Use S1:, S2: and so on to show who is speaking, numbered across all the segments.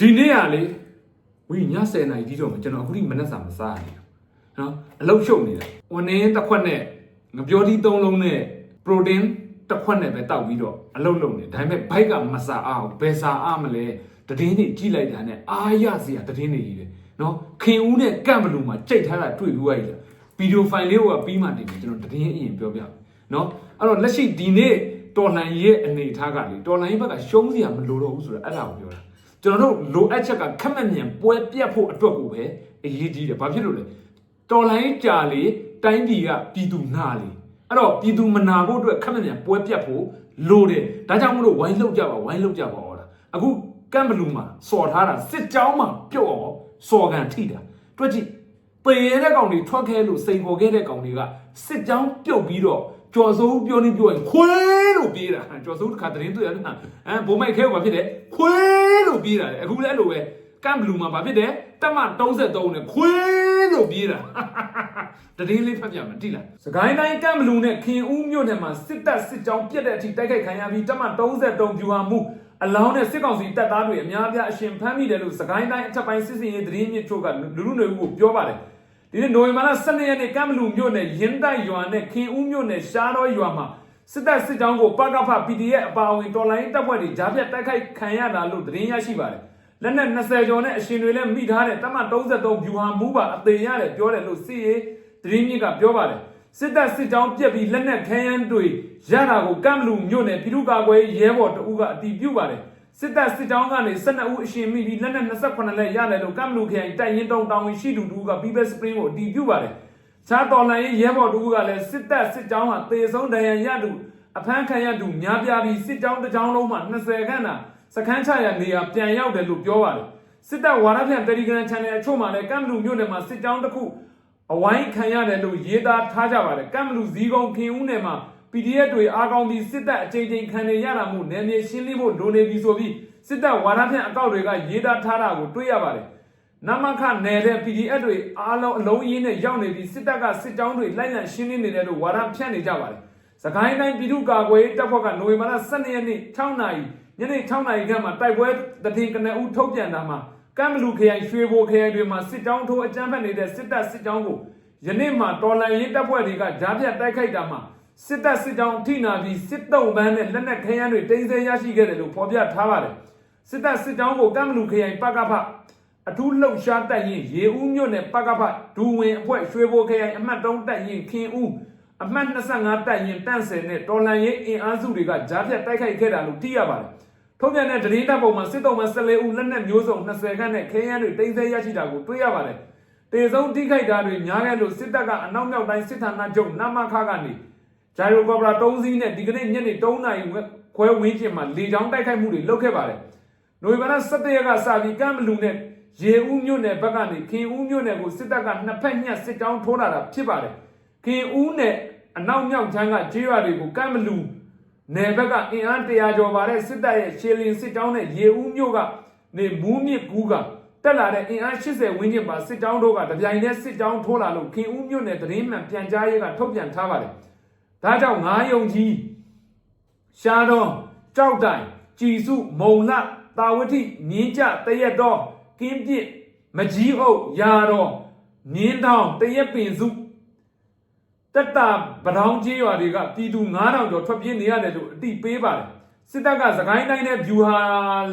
S1: ဒီနေ့ကလေဝီည10နာရီကြီးတော့ကျွန်တော်အခုထိမနှက်စာမစားရဘူးနော်အလုတ်ရှုပ်နေတာဝန်နင်းတစ်ခွက်နဲ့ငပြောသီးသုံးလုံးနဲ့ပရိုတင်းတစ်ခွက်နဲ့ပဲတောက်ပြီးတော့အလုတ်လုံနေဒါပေမဲ့ဘိုက်ကမစားအောင်ဘယ်စားအားမလဲတည်င်းတွေကြည့်လိုက်တာနဲ့အားရစရာတည်င်းတွေကြီးတယ်နော်ခင်ဦးနဲ့ကန့်ဘလူမှာကြိတ်ထားတာတွေ့ပြီးွားရည်လားဗီဒီယိုဖိုင်လေးကိုပြီးမှတင်ပြီကျွန်တော်တည်င်းအရင်ပြောပြမယ်နော်အဲ့တော့လက်ရှိဒီနေ့တော်လှန်ရေးအနေထားကလေတော်လှန်ရေးဘက်ကရှုံးစရာမလိုတော့ဘူးဆိုတာအဲ့ဒါကိုပြောတာ ကျွန်တော်တို့လိုအပ်ချက်ကခက်မမြန်ပွဲပြတ်ဖို့အတွက်ကိုပဲအရေးကြီးတယ်။ဘာဖြစ်လို့လဲ။တော်လိုင်းကြာလေတိုင်းပြည်ကပြည်သူနာလေ။အဲ့တော့ပြည်သူမနာဖို့အတွက်ခက်မမြန်ပွဲပြတ်ဖို့လိုတယ်။ဒါကြောင့်မလို့ဝိုင်းလောက်ကြပါဝိုင်းလောက်ကြပါဟောတာ။အခုကမ်ဘလူးမှာစော်ထားတာစစ်ကြောင်းမှာပြုတ်အောင်စော်ကန်ထိတာ။တွက်ကြည့်ပေရတဲ့ကောင်တွေထွက်ခဲလို့စိန်ခေါ်ခဲ့တဲ့ကောင်တွေကစစ်ကြောင်းပြုတ်ပြီးတော့ကျော်စိုးပြောနေပြောရင်ခွေးလို့ပြေးတာကျော်စိုးတစ်ခါသတင်းတွေ့ရတယ်ဟမ်ဘုံမိုက်ခဲကဘာဖြစ်လဲခွေး လို့ပြေးတာလေအခုလည်းအဲ့လိုပဲကမ်ဘလူးမှာဘာဖြစ်တယ်တက်မ33နဲ့ခွေးလို့ပြေးတာတတင်းလေးဖတ်ပြမယ်တိလားစကိုင်းတိုင်းကမ်ဘလူးနဲ့ခင်ဦးမြို့နယ်မှာစစ်တပ်စစ်ကြောင်းပြက်တဲ့အထိတိုက်ခိုက်ခံရပြီးတက်မ33ပြူဟာမှုအလောင်းနဲ့စစ်ကောင်စီတပ်သားတွေအများအပြားအရှင်ဖမ်းမိတယ်လို့စကိုင်းတိုင်းအထက်ပိုင်းစစ်စင်ရေးသတင်းမြစ်ချို့ကလူလူနယ်ဦးကိုပြောပါတယ်ဒီနေ့နိုဝင်ဘာလ12ရက်နေ့ကမ်ဘလူမြို့နယ်ရင်းတိုက်ရွာနဲ့ခင်ဦးမြို့နယ်ရှားတော်ရွာမှာ စစ်တပ်စစ်ကြောင်းကိုပကဖ PDF အပါအဝင်တော်လိုင်းတပ်ဖွဲ့တွေဂျားပြတ်တိုက်ခိုက်ခံရတာလို့သတင်းရရှိပါတယ်။လက်နက်20ကျော်နဲ့အရှင်တွေလည်းမိထားတဲ့တမ33ဗျူဟာမူပါအသေးရတယ်ပြောတယ်လို့စစ်ရေးသတင်းမြစ်ကပြောပါတယ်။စစ်တပ်စစ်ကြောင်းပြက်ပြီးလက်နက်ခဲယမ်းတွေရတာကိုကမ်ဘလူမြို့နယ်ပြည်သူ့ကာကွယ်ရဲဘော်တအုပ်ကအတည်ပြုပါတယ်။စစ်တပ်စစ်ကြောင်းကနေ12ဦးအရှင်မိပြီးလက်နက်28လက်ရတယ်လို့ကမ်ဘလူခရိုင်တိုက်ရင်တုံတောင်းဝင်ရှိသူတူက People Spring ကိုအတည်ပြုပါတယ်။ ခြားတော်လှန်ရေးရဲဘော်တူကလည်းစစ်တပ်စစ်ကြောင်းဟာတေဆုံးဒဏ်ရာရသူအဖမ်းခံရသူများပြားပြီးစစ်ကြောင်းတစ်ကြောင်းလုံးမှာ20ခန့်သာစခန်းချရနေရာပြန်ရောက်တယ်လို့ပြောပါတယ်။စစ်တပ်ဝါရဖြန့် Telegram Channel အချို့မှာလည်းကမ်ဘလူမြို့နယ်မှာစစ်ကြောင်းတစ်ခုအဝိုင်းခံရတယ်လို့ရေးသားထားကြပါတယ်။ကမ်ဘလူဇီးကုန်းခင်ဦးနယ်မှာ PDF တွေအားကောင်းပြီးစစ်တပ်အကြိမ်ကြိမ်ခံနေရတာမို့နယ်မြေရှင်းလင်းဖို့လိုနေပြီဆိုပြီးစစ်တပ်ဝါဒဖြန့်အကောက်တွေကရေးသားထားတာကိုတွေ့ရပါတယ်။ နမခနယ်တဲ့ PDF တွေအားလုံးအလုံးအရင်းနဲ့ရောက်နေပြီးစစ်တပ်ကစစ်ကြောင်းတွေလိုက်လံရှင်းလင်းနေတယ်လို့ဝါဒဖြန့်နေကြပါတယ်။စကိုင်းတိုင်းပြည်သူ့ကာကွယ်ရေးတပ်ဖွဲ့ကနိုဝင်ဘာလ12ရက်နေ့6နာရီညနေ6နာရီခန့်မှာတိုက်ပွဲတတိကနဦးထုတ်ပြန်တာမှာကမ်ဘလူခရိုင်ရွှေဘိုခရိုင်တွေမှာစစ်ကြောင်းထိုးအကြမ်းဖက်နေတဲ့စစ်တပ်စစ်ကြောင်းကိုယနေ့မှာတော်လန်ရေးတပ်ဖွဲ့တွေကဂျားပြတ်တိုက်ခိုက်တာမှာစစ်တပ်စစ်ကြောင်းထိနာပြီးစစ်တုံးပန်းနဲ့လက်နက်ခဲယမ်းတွေတင်းစဲရရှိခဲ့တယ်လို့ဖော်ပြထားပါတယ်။စစ်တပ်စစ်ကြောင်းကိုကမ်ဘလူခရိုင်ပကဖ အထူးလှုပ်ရှားတပ်ရင်ရေဦးမြို့နယ်ပကဖဒူဝင်အဖွဲ့ရွှေဘိုခရိုင်အမှတ်3တပ်ရင်ခင်ဦးအမှတ်25တပ်ရင်တန့်စင်နဲ့တော်လန်ရေးအင်အားစုတွေကဂျားပြတ်တိုက်ခိုက်ခဲ့တာလို့သိရပါတယ်။ထုတ်ပြန်တဲ့သတင်းတပ်ပုံမှာစစ်တုံးပန်း14ဦးလက်နက်မျိုးစုံ20ခန်းနဲ့ခဲယမ်းတွေတင်းစဲရရှိတာကိုတွေ့ရပါတယ်။တေဆုံးတိခိုက်တာတွေများခဲ့လို့စစ်တပ်ကအနောက်မြောက်တိုင်းစစ်ဌာနချုပ်နမခကနေဂျာယိုကော်ပရာ3စီးနဲ့ဒီကနေ့ညနေ3နာရီခွဲဝန်းကျင်မှာလေကြောင်းတိုက်ခိုက်မှုတွေလုပ်ခဲ့ပါတယ်။နိုဝင်ဘာလ17ရက်ကစပြီးကမ်ဘလူနဲ့ ရေဦးမြို့နယ်ဘက်ကနေခင်ဦးမြို့နယ်ကိုစစ်တပ်ကနှစ်ဖက်ညှက်စစ်ကြောင်းထိုးလာတာဖြစ်ပါတယ်။ခင်ဦးနဲ့အနောက်မြောက်ချမ်းကကျေးရွာတွေကိုကမ်ဘလူနယ်ဘက်ကအင်အား100ကျော်ပါတဲ့စစ်တပ်ရဲ့ရှေလင်စစ်ကြောင်းနဲ့ရေဦးမြို့ကနေမူးမြစ်ကူးကတက်လာတဲ့အင်အား80ဝန်းကျင်ပါစစ်ကြောင်းတို့ကတပြိုင်တည်းစစ်ကြောင်းထိုးလာလို့ခင်ဦးမြို့နယ်သတင်းမှန်ပြန်ကြားရေးကထုတ်ပြန်ထားပါတယ်။ဒါကြောင့်ငါးယုံကြီးရှားတော်ကြောက်တိုင်ကြည်စုမုံလတာဝတိမြင်းကြတရက်တော် ကင်းပြစ်မကြီးအုပ်ရာတော်မြင်းတောင်တရက်ပင်စုတက်တာပထောင်ကြီးရွာတွေကပြည်သူ9000ကျော်ထွက်ပြေးနေရတယ်လို့အတိပေးပါတယ်စစ်တပ်ကသခိုင်းတိုင်းနဲ့ဗျူဟာ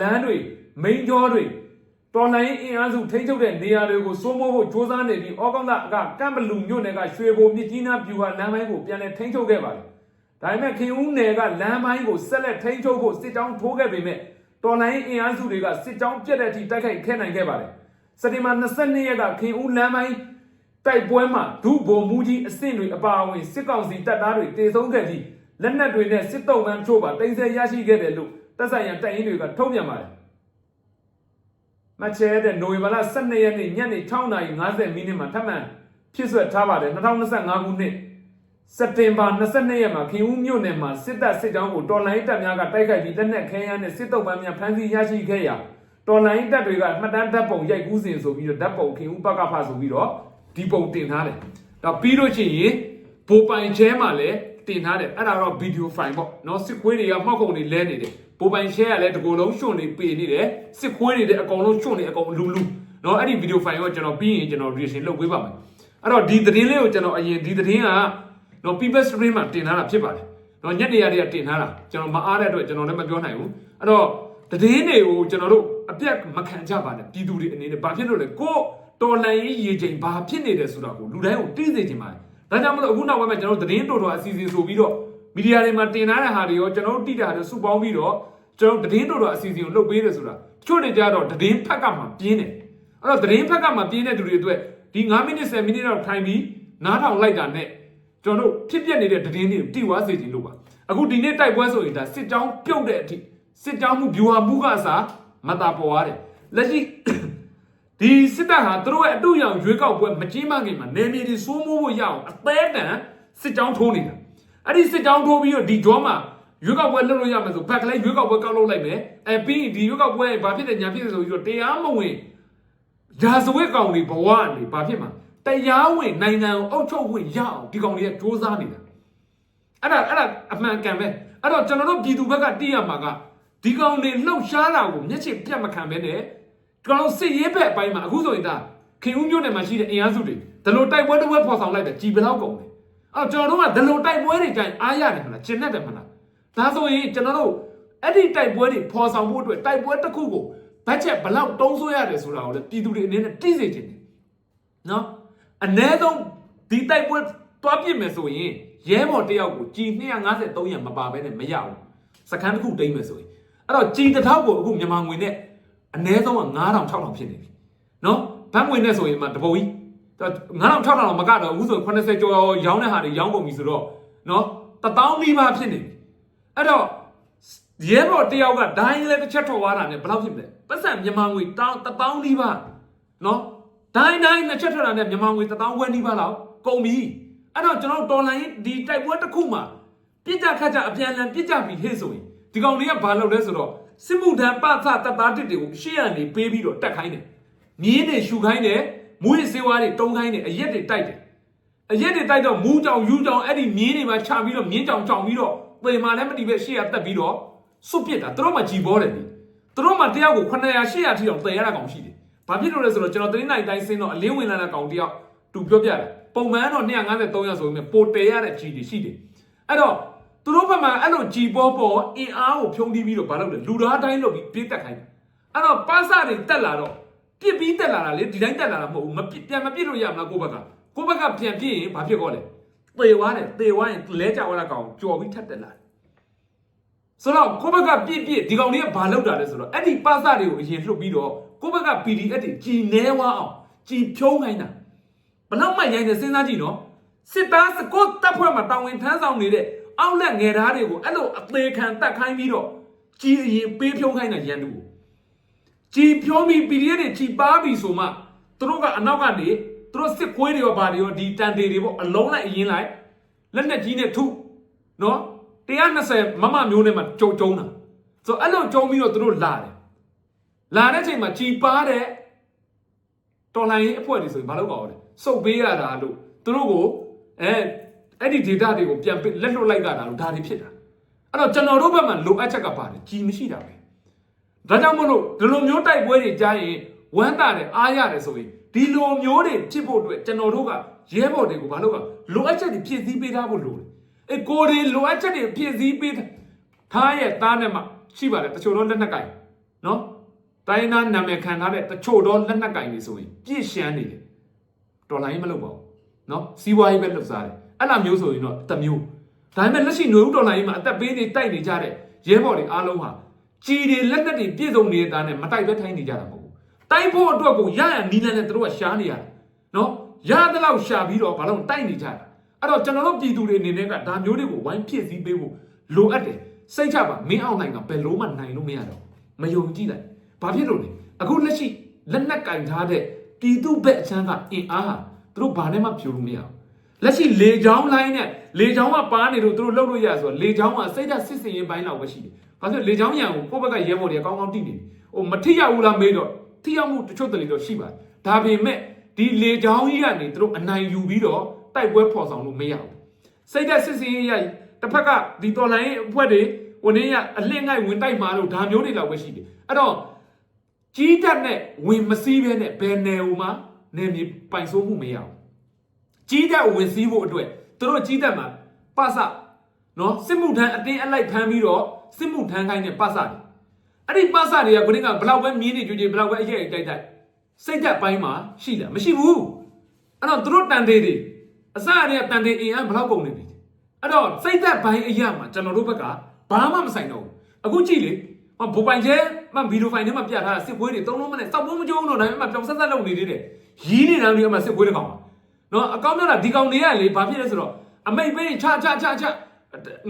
S1: လမ်းတွေမိန်ကျော်တွေတော်လိုင်းအင်အားစုထိန်းချုပ်တဲ့နေရာတွေကိုစိုးမိုးဖို့စ조사နေပြီးဩကောင်းလကကမ်ဘလူမြို့နယ်ကရွှေဘိုမြစ်ကြီးနားဗျူဟာလမ်းပိုင်းကိုပြန်လည်ထိန်းချုပ်ခဲ့ပါတယ်ဒါပေမဲ့ခင်ဦးနယ်ကလမ်းပိုင်းကိုဆက်လက်ထိန်းချုပ်ဖို့စစ်ကြောင်းထိုးခဲ့ပေမဲ့ တော်လိုင်းအင်အားစုတွေကစစ်ကြောင်းပြက်တဲ့အထိတိုက်ခိုက်ခဲ့နိုင်ခဲ့ပါတယ်စက်တင်ဘာ22ရက်ကခင်ဦးလမ်းပိုင်းတိုက်ပွဲမှာဒုဗိုလ်မှူးကြီးအဆင့်တွေအပါအဝင်စစ်ကောင်စီတပ်သားတွေတေဆုံးခဲ့ပြီးလက်နက်တွေနဲ့စစ်တုံးပန်းချို့ပါတင်ဆက်ရရှိခဲ့တယ်လို့တပ်ဆိုင်ရာတပ်ရင်းတွေကထုတ်ပြန်ပါတယ်မချဲတဲ့နိုဝင်ဘာလ12ရက်နေ့ညနေ6:50မိနစ်မှာထပ်မံဖြစ်ဆွဲထားပါတယ်2025ခုနှစ် စက်တင်ဘာ22ရက်မှာခင်ဦးမြို့နယ်မှာစစ်တပ်စစ်ကြောင်းကိုတော်လိုင်းတပ်များကတိုက်ခိုက်ပြီးလက်နက်ခဲယမ်းနဲ့စစ်တုပ်ပန်းများဖမ်းဆီးရရှိခဲ့ရာတော်လိုင်းတပ်တွေကမှတ်တမ်းဓာတ်ပုံရိုက်ကူးစဉ်ဆိုပြီးတော့ဓာတ်ပုံခင်ဦးပကဖဆိုပြီးတော့ဒီပုံတင်ထားတယ်။ဒါပြီးလို့ရှိရင်ဘိုပိုင်ချဲမှာလည်းတင်ထားတယ်။အဲ့ဒါတော့ဗီဒီယိုဖိုင်ပေါ့။နော်စစ်ခွေးတွေကမှောက်ကုန်တွေလဲနေတယ်။ဘိုပိုင်ချဲကလည်းတကူလုံးရှွန့်နေပေနေတယ်။စစ်ခွေးတွေလည်းအကောင်လုံးရှွန့်နေအကောင်လူလူ။နော်အဲ့ဒီဗီဒီယိုဖိုင်ကိုကျွန်တော်ပြီးရင်ကျွန်တော် reaction လုပ်ပေးပါမယ်။အဲ့တော့ဒီသတင်းလေးကိုကျွန်တော်အရင်ဒီသတင်းက နော် people stream မှာတင်ထားတာဖြစ်ပါတယ်နော်ညက်နေရတွေကတင်ထားတာကျွန်တော်မအားတဲ့အတွက်ကျွန်တော်လည်းမပြောနိုင်ဘူးအဲ့တော့တည်င်းတွေကိုကျွန်တော်တို့အပြတ်မခံကြပါနဲ့ပြည်သူတွေအနေနဲ့ဘာဖြစ်လို့လဲကိုတော်လန်ရေးရေချိန်ဘာဖြစ်နေတယ်ဆိုတာကိုလူတိုင်းကိုသိစေချင်ပါတယ်ဒါကြောင့်မလို့အခုနောက်ပိုင်းမှာကျွန်တော်တည်င်းတော်တော်အစီအစဉ်ဆိုပြီးတော့မီဒီယာတွေမှာတင်ထားတဲ့ဟာတွေရောကျွန်တော်တိတာတွေစုပေါင်းပြီးတော့ကျွန်တော်တည်င်းတော်တော်အစီအစဉ်ကိုလုပ်ပေးတယ်ဆိုတာချို့နေကြတော့တည်င်းဖက်ကမှပြင်းတယ်အဲ့တော့တည်င်းဖက်ကမှပြင်းတဲ့သူတွေအတွက်ဒီ9မိနစ်10မိနစ်တော့ထိုင်ပြီးနားထောင်လိုက်တာနဲ့ ကျွန်တော်တို့ဖြစ်ပျက်နေတဲ့သတင်းတွေကိုတိဝါစေချင်လို့ပါအခုဒီနေ့တိုက်ပွဲဆိုရင်ဒါစစ်ကြောင်းပြုတ်တဲ့အထိစစ်ကြောင်းမှုဗျူဟာမှုကအစားမတာပေါ်ရတယ်လက်ရှိဒီစစ်တပ်ဟာသူတို့ရဲ့အတူရောင်ရွေးကောက်ပွဲမကြီးမခင်မှာနေမြေတွေစိုးမိုးဖို့ရအောင်အသေးတန်စစ်ကြောင်းထိုးနေတာအဲ့ဒီစစ်ကြောင်းထိုးပြီးတော့ဒီဂျောမှာရွေးကောက်ပွဲလုပ်လို့ရမယ်ဆိုဘက်ကလေးရွေးကောက်ပွဲကောက်လုပ်လိုက်မယ်အဲပြီးရင်ဒီရွေးကောက်ပွဲဘာဖြစ်တယ်ညာဖြစ်တယ်ဆိုပြီးတော့တရားမဝင်ရာဇဝတ်ကောင်တွေဘဝနေဘာဖြစ်မှာ တရားဝင်နိုင်ငံကိုအုပ်ချုပ်ခွင့်ရအောင်ဒီကောင်တွေကစ조사နေတာအဲ့ဒါအဲ့ဒါအမှန်ကန်ပဲအဲ့တော့ကျွန်တော်တို့ပြည်သူဘက်ကတည်ရမှာကဒီကောင်တွေလှုပ်ရှားတာကိုမျက်ခြေပြတ်မခံဘဲနဲ့ကျွန်တော်တို့စစ်ရေးဘက်အပိုင်းမှာအခုဆိုရင်ဒါခင်ဦးမျိုးနယ်မှာရှိတဲ့အင်အားစုတွေဒီလိုတိုက်ပွဲတစ်ပွဲဖော်ဆောင်လိုက်တယ်ကြည်ဘယ်တော့ကုန်လဲအဲ့တော့ကျွန်တော်တို့ကဒီလိုတိုက်ပွဲတွေကြိုင်အားရတယ်မလားကျင်တတ်တယ်မလားဒါဆိုရင်ကျွန်တော်တို့အဲ့ဒီတိုက်ပွဲတွေဖော်ဆောင်ဖို့အတွက်တိုက်ပွဲတစ်ခုကိုဘတ်ဂျက်ဘယ်လောက်တုံးဆွဲရတယ်ဆိုတာကိုလည်းပြည်သူတွေအနေနဲ့သိစေချင်တယ်နော် အ ਨੇ ဆုံးဒီတိုက်ပွဲတွားပြစ်မယ်ဆိုရင်ရဲဘော်တယောက်ကိုကြည်253ရံမပါဘဲနဲ့မရဘူးစခန်းတစ်ခုတိမ့်မယ်ဆိုရင်အဲ့တော့ကြည်တစ်ထောက်ကိုအခုမြန်မာငွေနဲ့အ ਨੇ ဆုံးက9000 6000ဖြစ်နေပြီနော်ဘတ်ငွေနဲ့ဆိုရင်မှတပုံကြီး9000 6000မကတော့အခုဆို80ကျော်ရောင်းတဲ့ဟာတွေရောင်းကုန်ပြီဆိုတော့နော်1000နီးပါးဖြစ်နေပြီအဲ့တော့ရဲဘော်တယောက်ကဒိုင်းလည်းတစ်ချက်ထော်သွားတာနဲ့ဘယ်လောက်ဖြစ်မလဲပတ်စံမြန်မာငွေတောင်း1000နီးပါးနော် ဒိုင်းဒိုင်းနှစ်ချက်ထော်တာနဲ့မြန်မာငွေ1000ဝက်နီးပါးလောက်ကုန်ပြီအဲ့တော့ကျွန်တော်တော်လိုင်းဒီတိုက်ပွဲတစ်ခုမှာပြစ်ကြခတ်ကြအပြန်အလှန်ပြစ်ကြပြီဟဲ့ဆိုရင်ဒီကောင်တွေကဘာလုပ်လဲဆိုတော့စစ်မှုထမ်းပသတပ်သားတစ်တွေကိုရှေ့ရနေပေးပြီးတော့တက်ခိုင်းတယ်မြင်းတွေရှူခိုင်းတယ်မွေးစေဝါးတွေတုံးခိုင်းတယ်အရက်တွေတိုက်တယ်အရက်တွေတိုက်တော့မူးကြောင်ယူကြောင်အဲ့ဒီမြင်းတွေမှာချပြီးတော့မြင်းကြောင်ကြောင်ပြီးတော့ပေမာလည်းမတီးပဲရှေ့ရတက်ပြီးတော့စွတ်ပစ်တာသူတို့မှကြည်ပေါ်တယ်ဒီသူတို့မှတယောက်ကို900 800ထိအောင်တည်ရတာကောင်ရှိတယ် ဘာဖြစ်လို့လဲဆိုတော့ကျွန်တော်သတင်းနိုင်တိုင်းစင်းတော့အလင်းဝင်လာတဲ့ကောင်တယောက်သူပြောပြတယ်ပုံမှန်တော့253ရောက်ဆိုရင်ပိုတယ်ရတဲ့ကြီးတွေရှိတယ်အဲ့တော့သူတို့ဘက်မှာအဲ့လိုကြီးပေါ်ပေါ်အင်အားကိုဖြုံးတီးပြီးတော့ဘာလုပ်လဲလူသားတိုင်းလုပ်ပြီးပြေးတက်ခိုင်းတယ်အဲ့တော့ပါစတွေတက်လာတော့ပြစ်ပြီးတက်လာတာလေဒီတိုင်းတက်လာတာမဟုတ်ဘူးမပြစ်ပြန်မပြစ်လို့ရမလားကိုဘက်ကကိုဘက်ကပြန်ပြစ်ရင်ဘာဖြစ်ကောလဲသေသွားတယ်သေသွားရင်လဲကြသွားတဲ့ကောင်ကြော်ပြီးထက်တက်လာတယ်ဆိုတော့ကိုဘက်ကပြစ်ပြစ်ဒီကောင်လေးကဘာလုပ်တာလဲဆိုတော့အဲ့ဒီပါစတွေကိုအရင်လှုပ်ပြီးတော့ ကိုဘက်က PDF တွေကြည်နေဝအောင်ကြည်ဖြုံးခိုင်းတာဘလောက်မှရိုင်းနေစဉ်းစားကြည့်နော်စစ်သားစကော့တပ်ဖွဲ့မှာတာဝန်ထမ်းဆောင်နေတဲ့အောက်လက်ငယ်သားတွေကိုအဲ့လိုအသေးခံတတ်ခိုင်းပြီးတော့ကြည်အရင်ပေးဖြုံးခိုင်းတဲ့ရန်သူကိုကြည်ဖြောပြီး PDF တွေကြည်ပါပြီဆိုမှသူတို့ကအနောက်ကနေသူတို့စစ်ခွေးတွေရောဗာတွေရောဒီတန်တေတွေပေါ့အလုံးလိုက်အရင်လိုက်လက်နဲ့ကြီးနဲ့ထုနော်120မမမျိုးနဲ့မှကြုံကြုံတာဆိုတော့အဲ့လိုကြုံပြီးတော့သူတို့လာတယ် လာတဲ့ချိန်မှာကြည်ပါတဲ့တော်လိုင်းရေးအဖွဲ့တွေဆိုရင်မလုပ်ပါဘူးလေစုပ်ပေးရတာလို့သူတို့ကိုအဲအဲ့ဒီ data တွေကိုပြန်လက်လွတ်လိုက်တာလို့ဒါတွေဖြစ်တာအဲ့တော့ကျွန်တော်တို့ဘက်မှာလိုအပ်ချက်ကပါတယ်ကြည်မရှိတာပဲဒါကြောင့်မလို့ဒီလိုမျိုးတိုက်ပွဲတွေကြားရင်ဝမ်းသာတယ်အားရတယ်ဆိုရင်ဒီလိုမျိုးတွေဖြစ်ဖို့အတွက်ကျွန်တော်တို့ကရဲဘော်တွေကိုဘာလို့ကလိုအပ်ချက်တွေဖြည့်ဆည်းပေးထားဖို့လိုတယ်အေးကိုယ်တွေလိုအပ်ချက်တွေဖြည့်ဆည်းပေးထားရဲ့သားနဲ့မှရှိပါတယ်တချို့တော့လက်နက်ကင်နော် တိုင်းသားနာမည်ခံထားတဲ့တချို့တော့လက်နက်ကင်တွေဆိုရင်ပြည့်ရှမ်းနေတယ်တော်လိုင်းမလုပ်ပါဘူးနော်စီးပွားရေးပဲလှုပ်ရှားတယ်အဲ့လိုမျိုးဆိုရင်တော့တစ်မျိုးဒါပေမဲ့လက်ရှိຫນွေဦးတော်လိုင်းမှာအသက်ပေးနေတိုက်နေကြတဲ့ရဲဘော်တွေအားလုံးဟာကြည်တွေလက်နက်တွေပြည့်စုံနေတာနဲ့မတိုက်ပဲထိုင်းနေကြတာမဟုတ်ဘူးတိုက်ဖို့အတွက်ကိုရရနီးလန်းနဲ့တို့ကရှားနေရတယ်နော်ရသလောက်ရှာပြီးတော့ဘာလို့တိုက်နေကြတာအဲ့တော့ကျွန်တော်တို့ပြည်သူတွေအနေနဲ့ကဒါမျိုးတွေကိုဝိုင်းဖြစ်စည်းပေးဖို့လိုအပ်တယ်စိတ်ချပါမင်းအောင်နိုင်ကဘယ်လို့မှနိုင်လို့မရတော့မယုံကြည်လိုက် ဘာဖြစ်လို့လဲအခုလက်ရှိလက်နက်ကင်ထားတဲ့ပြည်သူဘက်အချမ်းကအင်အားဟာတို့ဘာနဲ့မှဖြိုလို့မရဘူးလက်ရှိလေချောင်းလိုင်းနဲ့လေချောင်းကပါနေလို့တို့လှုပ်လို့ရဆိုတော့လေချောင်းကစိတ်ဓာတ်စစ်စင်ရင်ပိုင်းလောက်ပဲရှိတယ်။ဘာလို့လေချောင်းရံကိုကိုယ့်ဘက်ကရဲဘော်တွေကကောင်းကောင်းတိနေတယ်။ဟိုမထိရဘူးလားမေးတော့ထိရောက်မှုတချို့တလေတော့ရှိပါတယ်။ဒါပေမဲ့ဒီလေချောင်းကြီးကနေတို့အနိုင်ယူပြီးတော့တိုက်ပွဲဖော်ဆောင်လို့မရဘူး။စိတ်ဓာတ်စစ်စင်ရင်ရတစ်ဖက်ကဒီတော်လိုင်းအဖွဲ့တွေဟိုနေ့ကအလင့်ငိုက်ဝင်တိုက်မှာလို့ဒါမျိုးတွေလောက်ပဲရှိတယ်အဲ့တော့ ကြီးတက်နဲ့ဝင်မစည်းဘဲနဲ့ဘယ်နယ်ဟိုမှာနေမြေပိုင်ဆိုးမှုမရအောင်ကြီးတက်ဝင်စည်းဖို့အတွက်သူတို့ကြီးတက်မှာပစနော်စစ်မှုထမ်းအတင်းအလိုက်ဖမ်းပြီးတော့စစ်မှုထမ်းခိုင်းတဲ့ပစတွေအဲ့ဒီပစတွေကခုနကဘလောက်ပဲမြင်းနေကြွကြွဘလောက်ပဲအရေးတိုက်တိုက်စိတ်သက်ပိုင်းမှာရှိလားမရှိဘူးအဲ့တော့သူတို့တန်သေးတွေအစအရတန်သေးအင်အားဘလောက်ကုန်နေပြီအဲ့တော့စိတ်သက်ပိုင်းအရာမှာကျွန်တော်တို့ဘက်ကဘာမှမဆိုင်တော့ဘူးအခုကြည့်လေဟောဘူပိုင်ကျဲ မှဗီဒီယိုဖိုင်ထဲမှာပြထားတာစစ်ပွဲတွေသုံးလုံးမနဲ့စောက်ဖို့မကြုံတော့ဒါပေမဲ့ပြောင်ဆက်ဆက်လုပ်နေသေးတယ်ရီးနေတာမျိုးအမှစစ်ပွဲတစ်ကောင်ပါနော်အကောင်းပြောတာဒီကောင်တွေကလေဘာဖြစ်လဲဆိုတော့အမိတ်ပေးချချချချ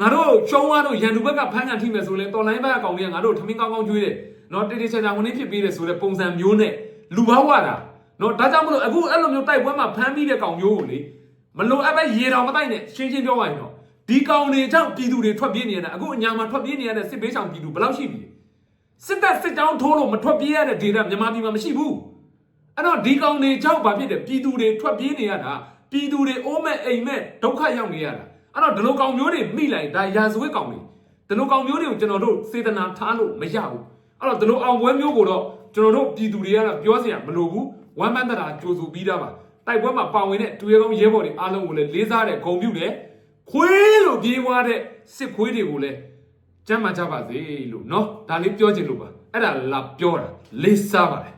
S1: ငါတို့ရှုံးသွားတော့ရန်သူဘက်ကဖမ်းကန်ထိမယ်ဆိုလဲတော်လိုင်းဘက်ကကောင်တွေကငါတို့ထမင်းကောင်းကောင်းကျွေးတယ်နော်တေတေချာချာဝင်နေဖြစ်ပြီးတယ်ဆိုတဲ့ပုံစံမျိုးနဲ့လူဘာဝတာနော်ဒါကြောင့်မလို့အခုအဲ့လိုမျိုးတိုက်ပွဲမှာဖမ်းပြီးတဲ့ကောင်မျိုးကိုလေမလို့အပ်ပဲရေတော်မတိုက်နဲ့ရှင်းရှင်းပြောရရင်တော့ဒီကောင်တွေကြောင့်ပြည်သူတွေထွက်ပြေးနေရတာအခုအညာမှာထွက်ပြေးနေရတဲ့စစ်ဘေးဆောင်ပြည်သူဘယ်လောက်ရှိပြီလဲ စစ်တပ်စစ်တောင်းထိုးလို့မထွက်ပြေးရတဲ့ဒေတာမြန်မာပြည်မှာမရှိဘူးအဲ့တော့ဒီကောင်တွေကြောက်ဘာဖြစ်တယ်ပြည်သူတွေထွက်ပြေးနေရတာပြည်သူတွေအိုးမဲ့အိမ်မဲ့ဒုက္ခရောက်နေရတာအဲ့တော့ဒီလိုကောင်မျိုးတွေမိလိုက်ဒါရာဇဝတ်ကောင်တွေဒီလိုကောင်မျိုးတွေကိုကျွန်တော်တို့စေတနာထားလို့မရဘူးအဲ့တော့ဒီလိုအောင်ပွဲမျိုးကိုတော့ကျွန်တော်တို့ပြည်သူတွေကတော့ပြောစရာမလိုဘူးဝမ်းမန်းတရာကြိုးဆိုပြီးသားပါတိုက်ပွဲမှာပါဝင်တဲ့တူရဲကောင်းရဲဘော်တွေအားလုံးကိုလည်းလေးစားတဲ့ဂုဏ်ပြုတယ်ခွေးလို့ပြေးသွားတဲ့စစ်ခွေးတွေကိုလည်း ကျမ်းမာကြပါစေလို့เนาะဒါလေးပြောချင်လို့ပါအဲ့ဒါလာပြောတာလေးစားပါတယ်